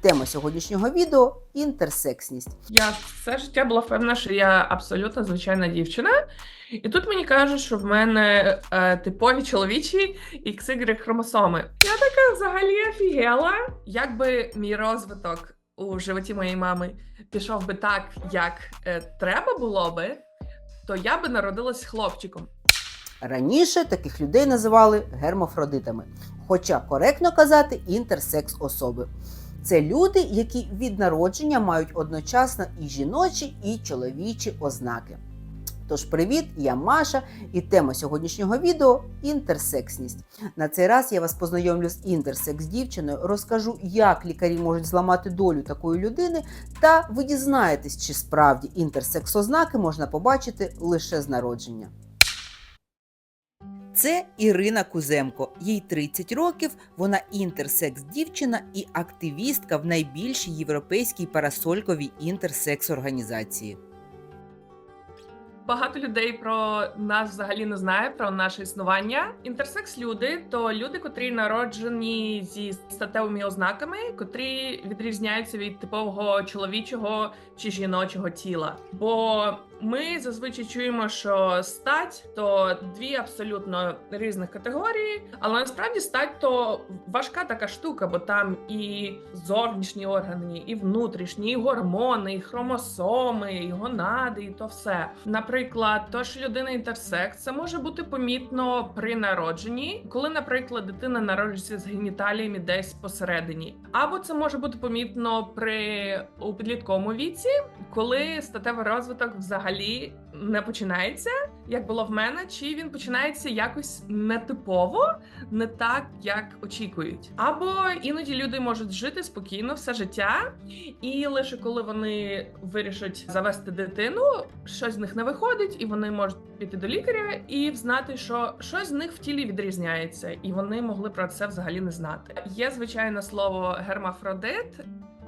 Тема сьогоднішнього відео інтерсексність. Я все життя була впевнена, що я абсолютно звичайна дівчина. І тут мені кажуть, що в мене е, типові чоловічі XY хромосоми. Я така взагалі офігела. Якби мій розвиток у животі моєї мами пішов би так, як е, треба було би, то я би народилась хлопчиком. Раніше таких людей називали гермафродитами, хоча коректно казати інтерсекс особи. Це люди, які від народження мають одночасно і жіночі, і чоловічі ознаки. Тож, привіт, я Маша, і тема сьогоднішнього відео інтерсексність. На цей раз я вас познайомлю з інтерсекс дівчиною, розкажу, як лікарі можуть зламати долю такої людини, та ви дізнаєтесь, чи справді інтерсекс ознаки можна побачити лише з народження. Це Ірина Куземко. Їй 30 років. Вона інтерсекс дівчина і активістка в найбільшій європейській парасольковій інтерсекс організації. Багато людей про нас взагалі не знає про наше існування. Інтерсекс люди то люди, котрі народжені зі статевими ознаками, котрі відрізняються від типового чоловічого чи жіночого тіла. Бо ми зазвичай чуємо, що стать то дві абсолютно різних категорії, але насправді стать то важка така штука, бо там і зовнішні органи, і внутрішні, і гормони, і хромосоми, і гонади, і то все. Наприклад, то що людина інтерсекс, це може бути помітно при народженні, коли, наприклад, дитина народжується з геніталіями десь посередині, або це може бути помітно при у підлітковому віці, коли статевий розвиток взагалі не починається, як було в мене, чи він починається якось нетипово, не так, як очікують. Або іноді люди можуть жити спокійно все життя, і лише коли вони вирішать завести дитину, щось з них не виходить, і вони можуть піти до лікаря і знати, що щось з них в тілі відрізняється, і вони могли про це взагалі не знати. Є звичайно слово гермафродит.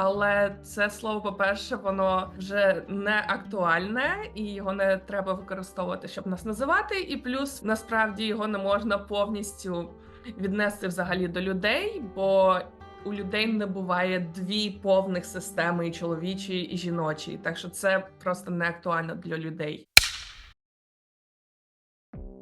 Але це слово, по-перше, воно вже не актуальне і його не треба використовувати, щоб нас називати. І плюс насправді його не можна повністю віднести взагалі до людей, бо у людей не буває дві повних системи і чоловічої, і жіночої. Так що це просто не актуально для людей.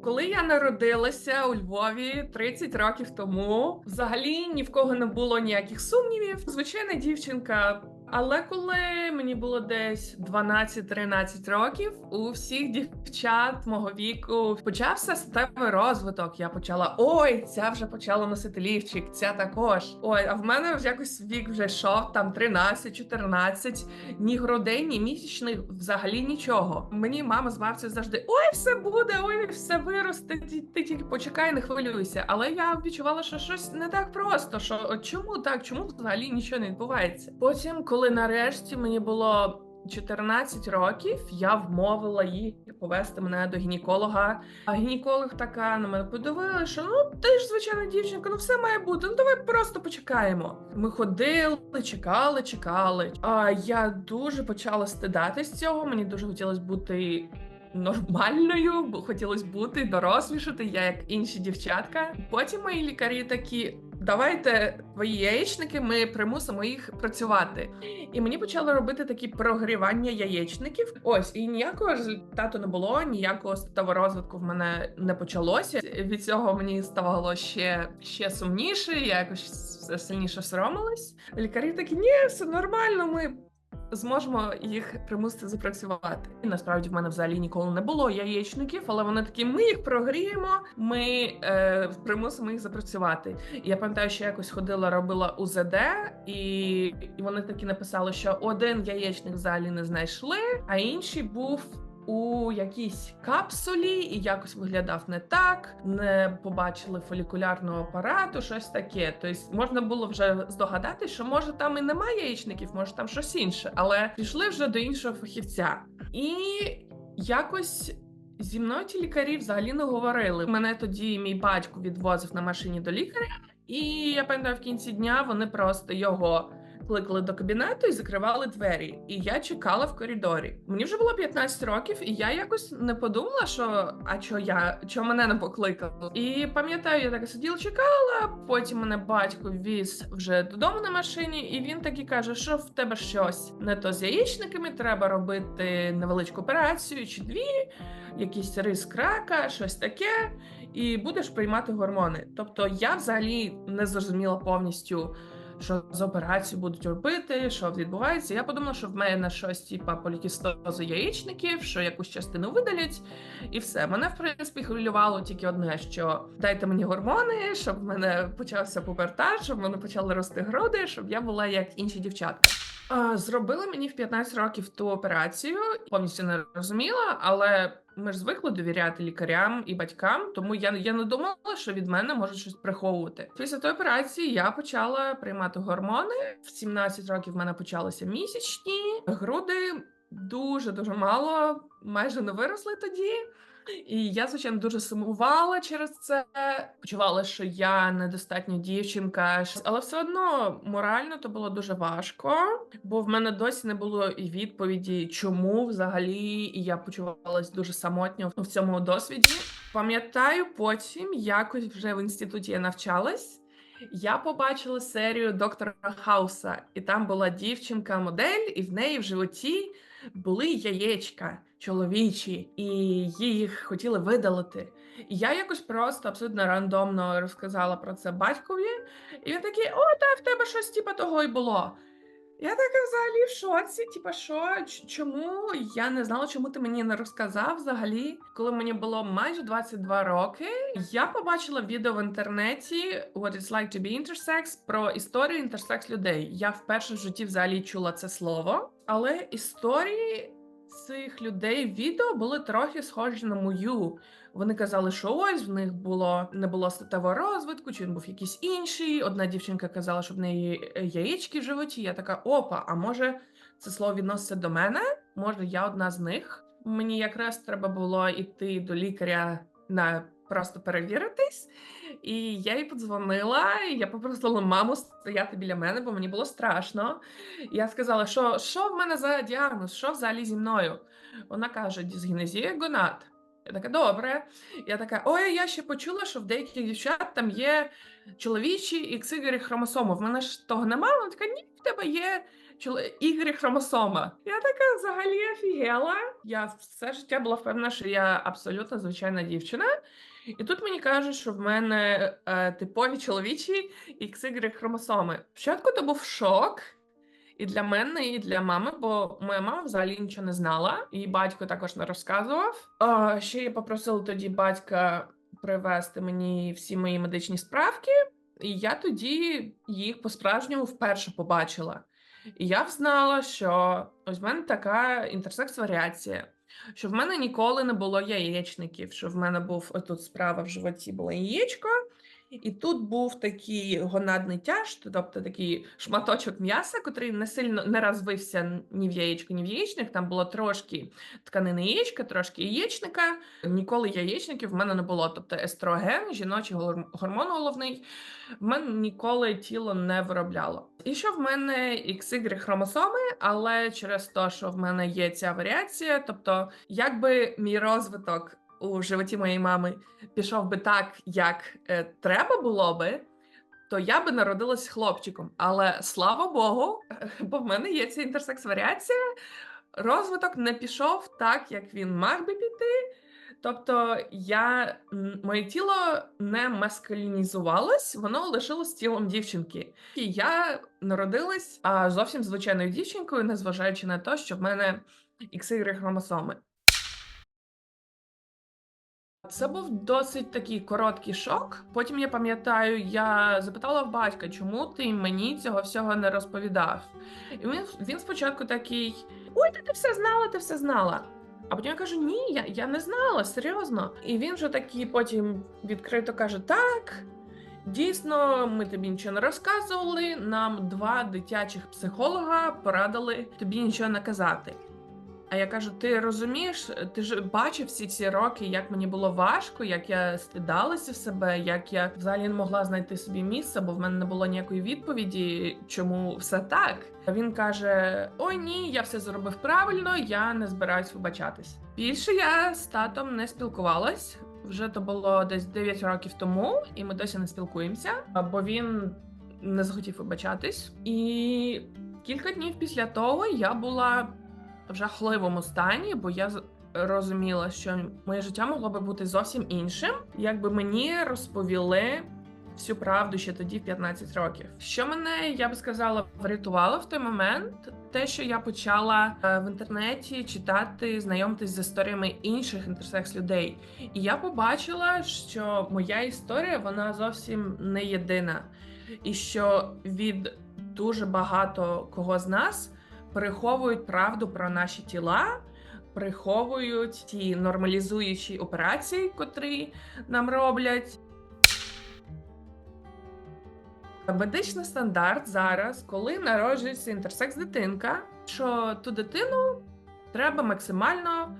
Коли я народилася у Львові 30 років тому, взагалі ні в кого не було ніяких сумнівів. Звичайна дівчинка. Але коли мені було десь 12-13 років, у всіх дівчат мого віку почався статевий розвиток. Я почала ой, ця вже почала носити лівчик, ця також. Ой, а в мене вже якось вік вже йшов там 13-14, ні грудей, ні місячних, взагалі нічого. Мені мама з бабцею завжди ой, все буде, ой, все виросте. Ти, ти тільки почекай, не хвилюйся. Але я відчувала, що щось не так просто. Що чому так? Чому взагалі нічого не відбувається? Потім, коли нарешті мені було 14 років, я вмовила її повести мене до гінеколога. А гінеколог така на мене подивила, що ну ти ж звичайна дівчинка, ну все має бути. Ну давай просто почекаємо. Ми ходили, чекали, чекали. А я дуже почала стидатись цього. Мені дуже хотілося бути. Нормальною, бо хотілося бути дорослішати, я як інші дівчатка. Потім мої лікарі такі: давайте твої яєчники, ми примусимо їх працювати. І мені почали робити такі прогрівання яєчників. Ось і ніякого результату не було, ніякого статевого розвитку в мене не почалося. Від цього мені ставало ще, ще сумніше. Я якось все сильніше соромилась. Лікарі такі, ні, все нормально. Ми зможемо їх примусити запрацювати. І насправді в мене взагалі ніколи не було яєчників, але вони такі: ми їх прогріємо, ми е, примусимо їх запрацювати. І я пам'ятаю, що я якось ходила, робила УЗД, і, і вони такі написали, що один яєчник взагалі не знайшли, а інший був. У якійсь капсулі і якось виглядав не так, не побачили фолікулярного апарату, щось таке. Тобто можна було вже здогадати, що може там і немає яєчників, може там щось інше, але пішли вже до іншого фахівця. І якось зі мною ті лікарі взагалі не говорили. Мене тоді мій батько відвозив на машині до лікаря, і я пам'ятаю, в кінці дня вони просто його кликали до кабінету і закривали двері. І я чекала в коридорі. Мені вже було 15 років, і я якось не подумала, що а що я, що мене не покликали. І пам'ятаю, я так сиділа, чекала. Потім мене батько віз вже додому на машині, і він так і каже, що в тебе щось не то з яєчниками, треба робити невеличку операцію чи дві, якийсь рис крака, щось таке. І будеш приймати гормони. Тобто я взагалі не зрозуміла повністю, що з операцією будуть робити, що відбувається. Я подумала, що в мене щось типа полікістозу яєчників, що якусь частину видалять, і все. Мене в принципі хвилювало тільки одне: що дайте мені гормони, щоб в мене почався пубертат, щоб мене почали рости груди, щоб я була як інші дівчатка. Зробили мені в 15 років ту операцію, повністю не розуміла, але ми ж звикли довіряти лікарям і батькам, тому я, я не думала, що від мене можуть щось приховувати. Після тої операції я почала приймати гормони. В 17 років в мене почалися місячні груди. Дуже дуже мало, майже не виросли тоді. І я, звичайно, дуже сумувала через це. Почувала, що я недостатньо дівчинка, але все одно морально то було дуже важко, бо в мене досі не було і відповіді, чому взагалі, я почувалась дуже самотньо в цьому досвіді. Пам'ятаю, потім якось вже в інституті я навчалась. Я побачила серію доктора Хауса, і там була дівчинка-модель, і в неї в животі були яєчка чоловічі, і їх хотіли видалити. І я якось просто абсолютно рандомно розказала про це батькові, і він такий: о, та в тебе щось типа того й було. Я така взагалі в шоці, типа, що чому я не знала, чому ти мені не розказав взагалі. Коли мені було майже 22 роки, я побачила відео в інтернеті What it's like to be intersex про історію інтерсекс людей. Я вперше в житті взагалі чула це слово, але історії цих людей відео були трохи схожі на мою. Вони казали, що ось в них було не було статевого розвитку, чи він був якийсь інший. Одна дівчинка казала, що в неї е, яєчки в животі. Я така, опа, а може це слово відноситься до мене? Може, я одна з них? Мені якраз треба було йти до лікаря на просто перевіритись. І я їй подзвонила, і я попросила маму стояти біля мене, бо мені було страшно. Я сказала, що, що в мене за діагноз, що взагалі зі мною? Вона каже: дисгенезія гонад. Я така, добре. Я така, ой, я ще почула, що в деяких дівчат там є чоловічі XY хромосоми. В мене ж того немає. Вона така, ні, в тебе є Y хромосома. Я така взагалі офігела. Я все життя була впевнена, що я абсолютно звичайна дівчина. І тут мені кажуть, що в мене е, типові чоловічі XY хромосоми. Спочатку то був шок. І для мене, і для мами, бо моя мама взагалі нічого не знала, і батько також не розказував. А, ще я попросила тоді батька привезти мені всі мої медичні справки, і я тоді їх по-справжньому вперше побачила. І я взнала, що ось в мене така інтерсекс-варіація, що в мене ніколи не було яєчників, що в мене був отут справа в животі було яєчко, і тут був такий гонадний тяж, тобто такий шматочок м'яса, котрий не сильно не розвився ні в яєчко, ні в яєчник. Там було трошки тканини яєчка, трошки яєчника. Ніколи яєчників в мене не було. Тобто естроген, жіночий гор- гормон головний, в мене ніколи тіло не виробляло. І що в мене XY хромосоми, але через те, що в мене є ця варіація, тобто, якби мій розвиток у животі моєї мами пішов би так, як е, треба було би, то я би народилась хлопчиком. Але слава Богу, бо в мене є ця інтерсекс-варіація. Розвиток не пішов так, як він мав би піти. Тобто, я моє тіло не маскулінізувалось, воно лишилось тілом дівчинки. І я народилась а, зовсім звичайною дівчинкою, незважаючи на те, що в мене XY хромосоми. Це був досить такий короткий шок. Потім я пам'ятаю, я запитала в батька, чому ти мені цього всього не розповідав. І він, він спочатку такий: Ой, та ти все знала, ти все знала. А потім я кажу: ні, я, я не знала, серйозно. І він вже такий потім відкрито каже: Так, дійсно, ми тобі нічого не розказували. Нам два дитячих психолога порадили тобі нічого не казати. А я кажу: ти розумієш, ти ж бачив всі ці роки, як мені було важко, як я стидалася себе, як я взагалі не могла знайти собі місце, бо в мене не було ніякої відповіді, чому все так. А Він каже: Ой, ні, я все зробив правильно, я не збираюсь вибачатись. Більше я з татом не спілкувалась. Вже то було десь 9 років тому, і ми досі не спілкуємося, бо він не захотів вибачатись. І кілька днів після того я була в жахливому стані, бо я розуміла, що моє життя могло би бути зовсім іншим, якби мені розповіли всю правду ще тоді, в 15 років. Що мене, я би сказала, врятувало в той момент, те, що я почала е, в інтернеті читати, знайомитись з історіями інших інтерсекс людей. І я побачила, що моя історія вона зовсім не єдина, і що від дуже багато кого з нас приховують правду про наші тіла, приховують ті нормалізуючі операції, котрі нам роблять. Медичний стандарт зараз, коли народжується інтерсекс дитинка, що ту дитину треба максимально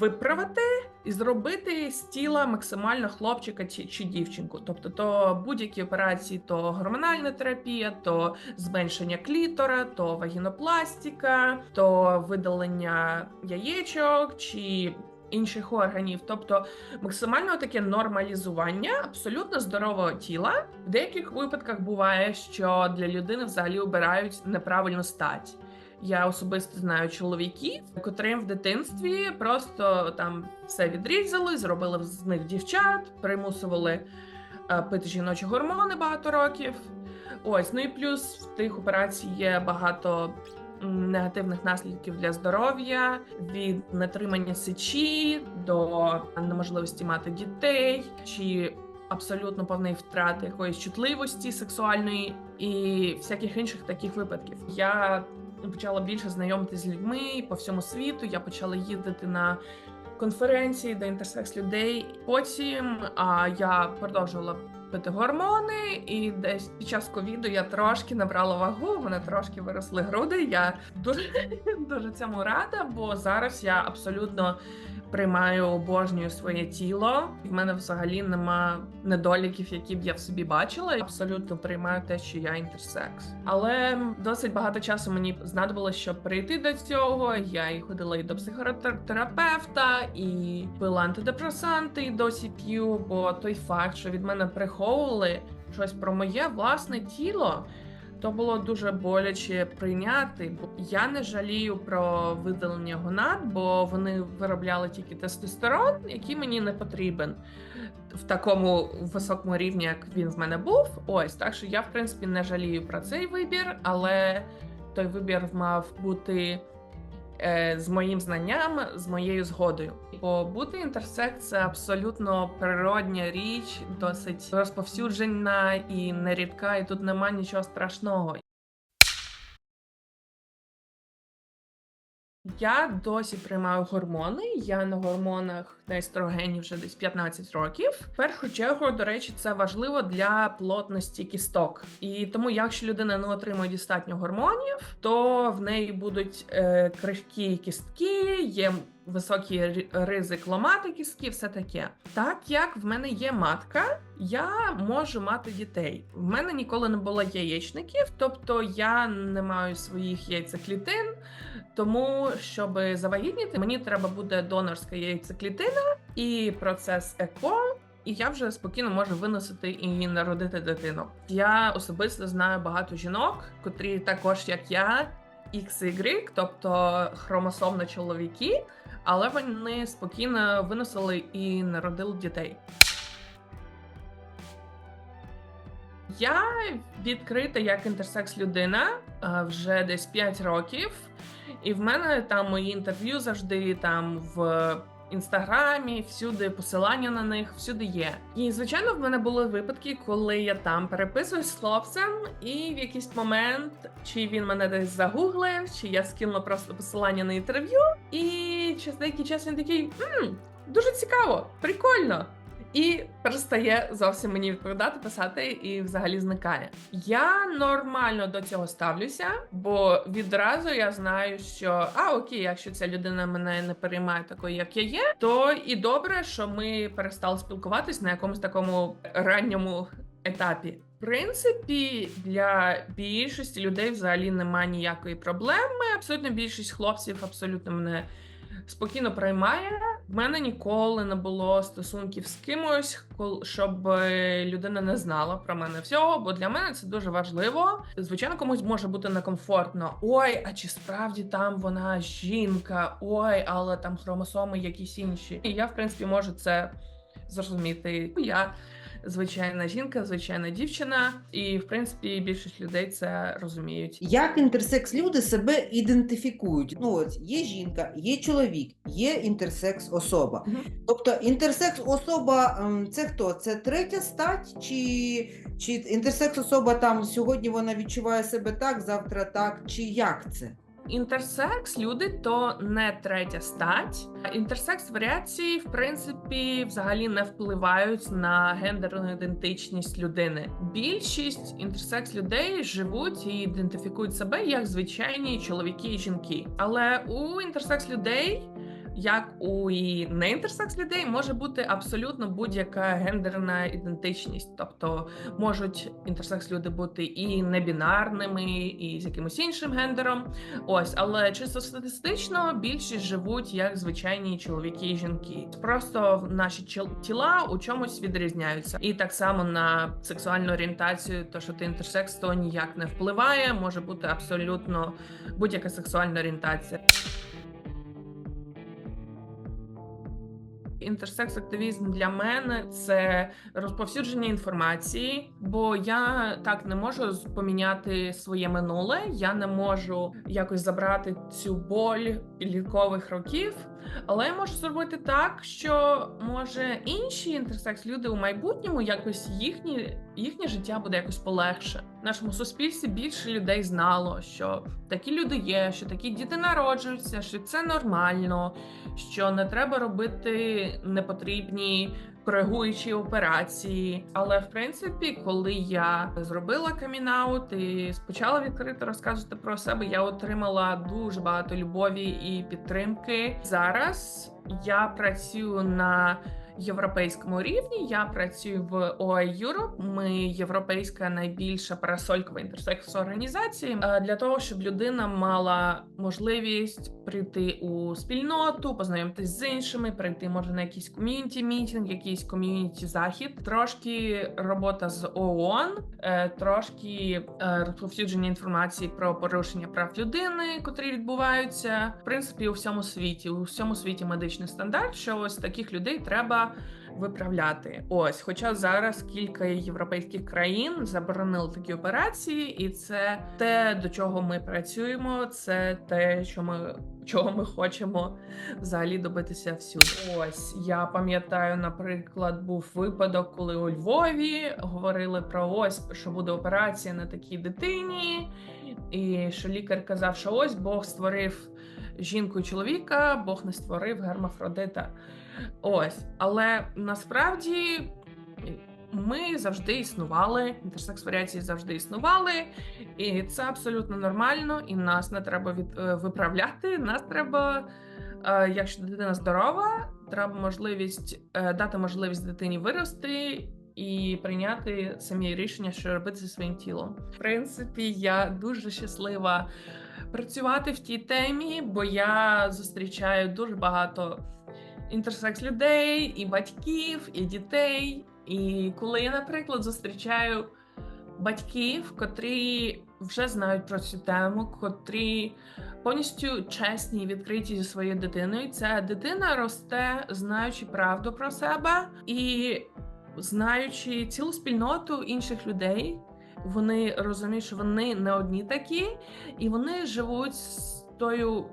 виправити і зробити з тіла максимально хлопчика чи, чи дівчинку. Тобто, то будь-які операції, то гормональна терапія, то зменшення клітора, то вагінопластика, то видалення яєчок чи інших органів. Тобто максимально таке нормалізування абсолютно здорового тіла. В деяких випадках буває, що для людини взагалі обирають неправильну стать. Я особисто знаю чоловіків, котрим в дитинстві просто там все відрізали, зробили з них дівчат, примусували е, пити жіночі гормони багато років. Ось, ну і плюс в тих операцій є багато негативних наслідків для здоров'я від нетримання сечі до неможливості мати дітей чи абсолютно повної втрати якоїсь чутливості сексуальної і всяких інших таких випадків. Я почала більше знайомитися з людьми по всьому світу. Я почала їздити на конференції до інтерсекс людей. Потім а, я продовжувала пити гормони, і десь під час ковіду я трошки набрала вагу. в мене трошки виросли груди. Я дуже дуже цьому рада, бо зараз я абсолютно приймаю обожнюю своє тіло. В мене взагалі нема недоліків, які б я в собі бачила. Абсолютно приймаю те, що я інтерсекс. Але досить багато часу мені знадобилось, щоб прийти до цього. Я і ходила і до психотерапевта, і пила антидепресанти, і досі п'ю. Бо той факт, що від мене приховували щось про моє власне тіло. То було дуже боляче прийняти. Я не жалію про видалення гонад, бо вони виробляли тільки тестостерон, який мені не потрібен в такому високому рівні, як він в мене був. Ось так що я в принципі не жалію про цей вибір, але той вибір мав бути з моїм знанням, з моєю згодою. Бо бути інтерсект це абсолютно природня річ, досить розповсюджена і нерідка, і тут нема нічого страшного. Я досі приймаю гормони. Я на гормонах на естрогені вже десь 15 років. В першу чергу, до речі, це важливо для плотності кісток. І тому, якщо людина не отримує достатньо гормонів, то в неї будуть е, крихкі кістки, є високий ризик ламати кістки, все таке. Так як в мене є матка, я можу мати дітей. В мене ніколи не було яєчників, тобто я не маю своїх яйцеклітин. Тому, щоб завагітніти, мені треба буде донорська яйцеклітина і процес ЕКО. І я вже спокійно можу виносити і народити дитину. Я особисто знаю багато жінок, котрі також, як я, XY, тобто хромосомно чоловіки, але вони спокійно виносили і народили дітей. Я відкрита як інтерсекс людина вже десь 5 років, і в мене там мої інтерв'ю завжди там в інстаграмі, всюди посилання на них, всюди є. І звичайно, в мене були випадки, коли я там переписуюсь з хлопцем, і в якийсь момент чи він мене десь загуглив, чи я скинула просто посилання на інтерв'ю, і через деякий час він такий: «М, дуже цікаво, прикольно. і перестає зовсім мені відповідати, писати і взагалі зникає. Я нормально до цього ставлюся, бо відразу я знаю, що а окей, якщо ця людина мене не переймає такою, як я є, то і добре, що ми перестали спілкуватись на якомусь такому ранньому етапі. В принципі, для більшості людей взагалі немає ніякої проблеми. Абсолютно більшість хлопців абсолютно мене спокійно приймає. В мене ніколи не було стосунків з кимось, щоб е, людина не знала про мене всього, бо для мене це дуже важливо. Звичайно, комусь може бути некомфортно. Ой, а чи справді там вона жінка? Ой, але там хромосоми якісь інші. І я, в принципі, можу це зрозуміти. Я звичайна жінка, звичайна дівчина, і в принципі більшість людей це розуміють. Як інтерсекс люди себе ідентифікують? Ну от є жінка, є чоловік, є інтерсекс особа. Мгм. Тобто інтерсекс особа ем, це хто? Це третя стать, чи, чи інтерсекс особа там сьогодні вона відчуває себе так, завтра так, чи як це? Інтерсекс люди то не третя стать. Інтерсекс варіації, в принципі, взагалі не впливають на гендерну ідентичність людини. Більшість інтерсекс людей живуть і ідентифікують себе як звичайні чоловіки і жінки. Але у інтерсекс людей. Як у і не інтерсекс людей може бути абсолютно будь-яка гендерна ідентичність, тобто можуть інтерсекс люди бути і небінарними, і з якимось іншим гендером. Ось, але чисто статистично більшість живуть як звичайні чоловіки і жінки. Просто наші тіла у чомусь відрізняються. І так само на сексуальну орієнтацію, то що ти інтерсекс, то ніяк не впливає. Може бути абсолютно будь-яка сексуальна орієнтація. Інтерсекс-активізм для мене це розповсюдження інформації, бо я так не можу поміняти своє минуле. Я не можу якось забрати цю боль підліткових років. Але я можу зробити так, що може інші інтерсекс люди у майбутньому якось їхні, їхнє життя буде якось полегше. В нашому суспільстві більше людей знало, що такі люди є, що такі діти народжуються, що це нормально, що не треба робити непотрібні коригуючі операції. Але в принципі, коли я зробила камінаут і спочала відкрито розказувати про себе, я отримала дуже багато любові і підтримки. Зараз я працюю на європейському рівні. Я працюю в OI Europe. Ми європейська найбільша парасолькова інтерсекс організація е, для того, щоб людина мала можливість прийти у спільноту, познайомитись з іншими, прийти може на якийсь ком'юніті мітінг, якийсь ком'юніті захід. Трошки робота з ООН, е, трошки е, розповсюдження інформації про порушення прав людини, котрі відбуваються в принципі у всьому світі. У всьому світі медичний стандарт, що ось таких людей треба виправляти. Ось, хоча зараз кілька європейських країн заборонили такі операції, і це те, до чого ми працюємо, це те, що ми. Чого ми хочемо взагалі добитися всюди. Ось я пам'ятаю, наприклад, був випадок, коли у Львові говорили про ось, що буде операція на такій дитині, і що лікар казав, що ось Бог створив жінку і чоловіка, Бог не створив гермафродита. Ось, але насправді ми завжди існували, інтерсекс варіації завжди існували, і це абсолютно нормально. І нас не треба від е, виправляти. Нас треба, е, якщо дитина здорова, треба можливість е, дати можливість дитині вирости. І прийняти самі рішення, що робити зі своїм тілом. В принципі, я дуже щаслива працювати в тій темі, бо я зустрічаю дуже багато інтерсекс людей, і батьків, і дітей. І коли я, наприклад, зустрічаю батьків, котрі вже знають про цю тему, котрі повністю чесні і відкриті зі своєю дитиною, ця дитина росте, знаючи правду про себе і знаючи цілу спільноту інших людей. Вони розуміють, що вони не одні такі, і вони живуть з тою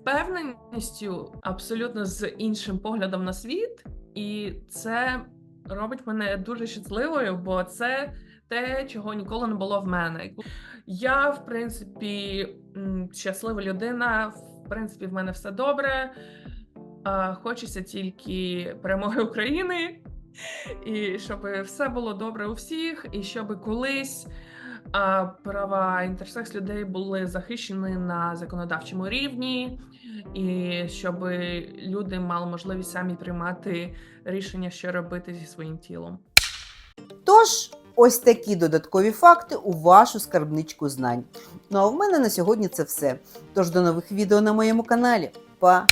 впевненістю, абсолютно з іншим поглядом на світ, і це робить мене дуже щасливою, бо це те, чого ніколи не було в мене. Я, в принципі, щаслива людина. В принципі, в мене все добре. Хочеться тільки перемоги України і щоб все було добре у всіх, і щоб колись права інтерсекс людей були захищені на законодавчому рівні, і щоб люди мали можливість самі приймати рішення, що робити зі своїм тілом. Тож, ось такі додаткові факти у вашу скарбничку знань. Ну а в мене на сьогодні це все. Тож до нових відео на моєму каналі. Па!